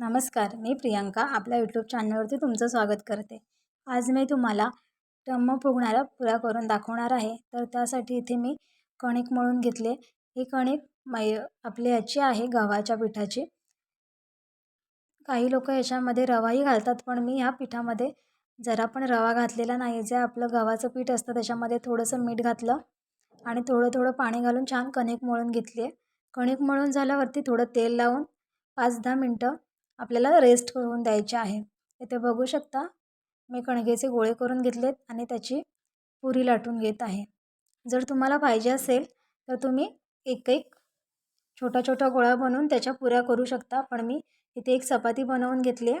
नमस्कार मी प्रियांका आपल्या यूट्यूब चॅनलवरती तुमचं स्वागत करते. आज मी तुम्हाला टम्म फुगणारा पुऱ्या करून दाखवणार आहे. तर त्यासाठी इथे मी कणिक मळून घेतले. ही कणिक मै आपली याची आहे गव्हाच्या पिठाची. काही लोक याच्यामध्ये रवाही घालतात पण मी ह्या पिठामध्ये जरा पण रवा घातलेला नाही. जे आपलं गव्हाचं पीठ असतं त्याच्यामध्ये थोडंसं मीठ घातलं आणि थोडं थोडं पाणी घालून छान कणिक मळून घेतली आहे. कणिक मळून झाल्यावरती थोडं तेल लावून पाच दहा मिनटं आपल्याला रेस्ट करून द्यायचे आहे. इथे बघू शकता मी कणगेचे गोळे करून घेतलेत आणि त्याची पुरी लाटून घेत आहे. जर तुम्हाला पाहिजे असेल तर तुम्ही एक एक छोटा छोटा गोळा बनवून त्याच्या पुऱ्या करू शकता. पण मी इथे एक चपाती बनवून घेतली आहे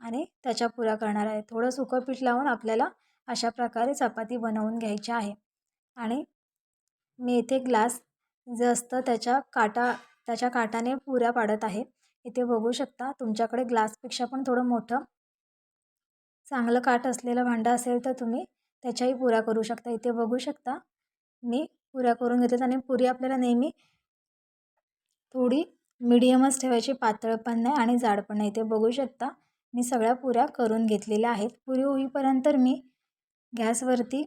आणि त्याच्या पुऱ्या करणार आहे. थोडं सुकं पीठ लावून आपल्याला अशा प्रकारे चपाती बनवून घ्यायची आहे. आणि मी इथे ग्लास जे असतं त्याच्या काटा त्याच्या काटाने पुऱ्या पाडत आहे. इथे बघू शकता तुमच्याकडे ग्लासपेक्षा पण थोडं मोठं चांगलं काठ असलेलं भांडं असेल तर तुम्ही त्याच्याही पुऱ्या करू शकता. इथे बघू शकता मी पुऱ्या करून घेतल्यात आणि पुरी आपल्याला नेहमी थोडी मिडियमच ठेवायची पातळ पण नाही आणि जाड पण नाही. इथे बघू शकता मी सगळ्या पुऱ्या करून घेतलेल्या आहेत. पुरी होईपर्यंत मी गॅसवरती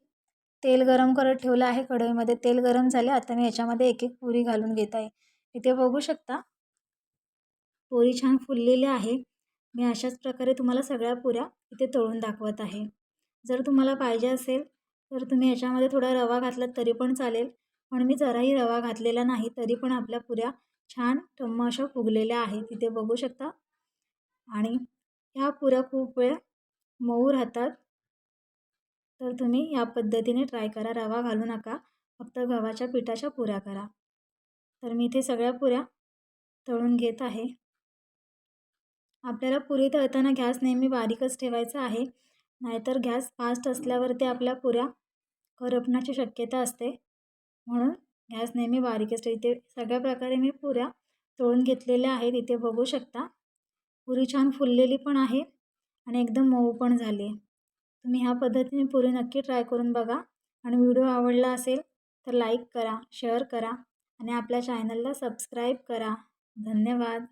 तेल गरम करत ठेवलं आहे कढईमध्ये. तेल गरम झाले आता मी याच्यामध्ये एक एक पुरी घालून घेत आहे. इथे बघू शकता पोळी छान फुललेली आहे मी अशाच प्रकारे तुम्हाला सगळ्या पुऱ्या इथे तळून दाखवत आहे. जर तुम्हाला पाहिजे असेल तर तुम्ही याच्यामध्ये थोडा रवा घातलात तरी पण चालेल. पण मी जराही रवा घातलेला नाही तरी पण आपल्या पुऱ्या छान टम्म अशा फुगलेल्या आहेत. तिथे बघू शकता. आणि ह्या पुऱ्या खूप वेळ मऊ राहतात. तर तुम्ही या पद्धतीने ट्राय करा. रवा घालू नका. फक्त गव्हाच्या पिठाच्या पुऱ्या करा. तर मी इथे सगळ्या पुऱ्या तळून घेत आहे. आपल्याला पुरी तळताना गॅस नेहमी बारीकच ठेवायचा आहे. नाहीतर गॅस फास्ट असल्यावरती आपल्या पुऱ्या करपण्याची शक्यता असते. म्हणून गॅस नेहमी बारीकच ठेव. इथे सगळ्या प्रकारे मी पुऱ्या तळून घेतलेल्या आहेत. इथे बघू शकता. पुरी छान फुललेली पण आहे आणि एकदम मऊ पण झाली. आहे तुम्ही ह्या पद्धतीने पुरी नक्की ट्राय करून बघा. आणि व्हिडिओ आवडला असेल तर लाईक करा शेअर करा आणि आपल्या चॅनलला सबस्क्राईब करा. धन्यवाद.